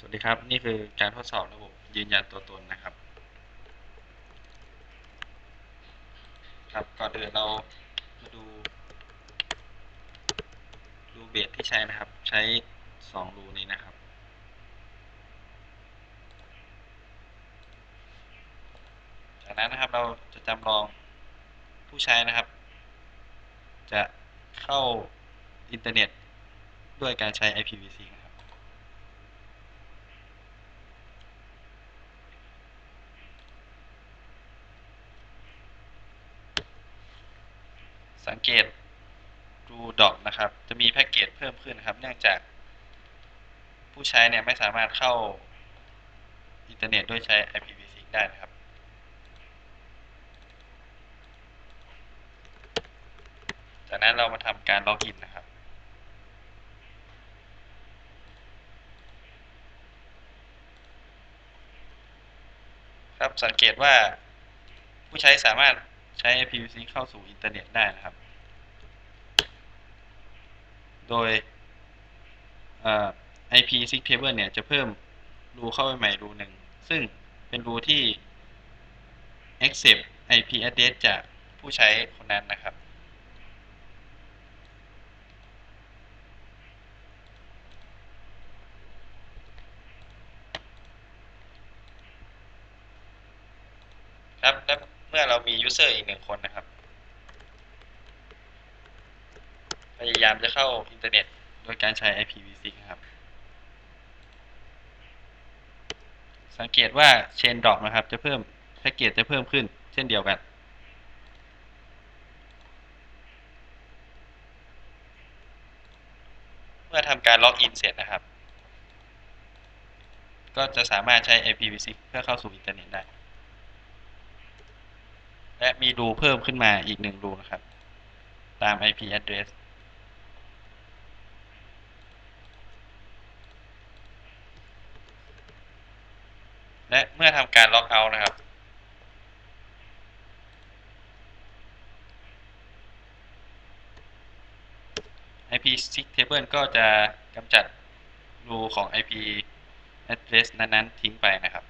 สวัสดีครับ นี่คือการทดสอบระบบยืนยันตัวตนนะครับ ครับก่อนอื่นเรามาดูรูเบสที่ใช้นะครับ ใช้สองรูนี้นะครับ จากนั้นนะครับเราจะจำลองผู้ใช้นะครับ จะเข้าอินเทอร์เน็ตด้วยการใช้ IPv6 นะครับ สังเกตดูดอกนะครับ จะมีแพ็กเกจเพิ่มขึ้นนะครับ เนื่องจาก ผู้ใช้เนี่ยไม่สามารถเข้าอินเทอร์เน็ตด้วยใช้ IPv6 ได้นะครับ จากนั้นเรามาทำการล็อกอินนะครับ ครับสังเกตว่าผู้ใช้สามารถ ใช้ IPv6 เข้าสู่อินเทอร์เน็ตได้นะครับ โดย IP6 table เนี่ยจะเพิ่มรูเข้าไปใหม่รูหนึ่ง ซึ่งเป็นรูที่ accept IP address จากผู้ใช้คนนั้นนะครับ ครับและ เมื่อเรามี user อีกหนึ่งคนนะครับ พยายามจะเข้าอินเทอร์เน็ตโดยการใช้ IPv6 นะครับ สังเกตว่า chain drop นะครับ จะเพิ่มแพ็กเกจจะเพิ่มขึ้น เช่นเดียวกันเมื่อทำการล็อกอินเสร็จนะครับ ก็จะสามารถใช้ IPv6 เพื่อเข้าสู่อินเทอร์เน็ตได้ และมีรูเพิ่มขึ้นมาอีกหนึ่งรูนะครับ ตาม IP address และเมื่อทำการล็อกเอาท์นะครับ IP6 table ก็จะกำจัดรูของ IP address นั้นๆ ทิ้งไปนะครับ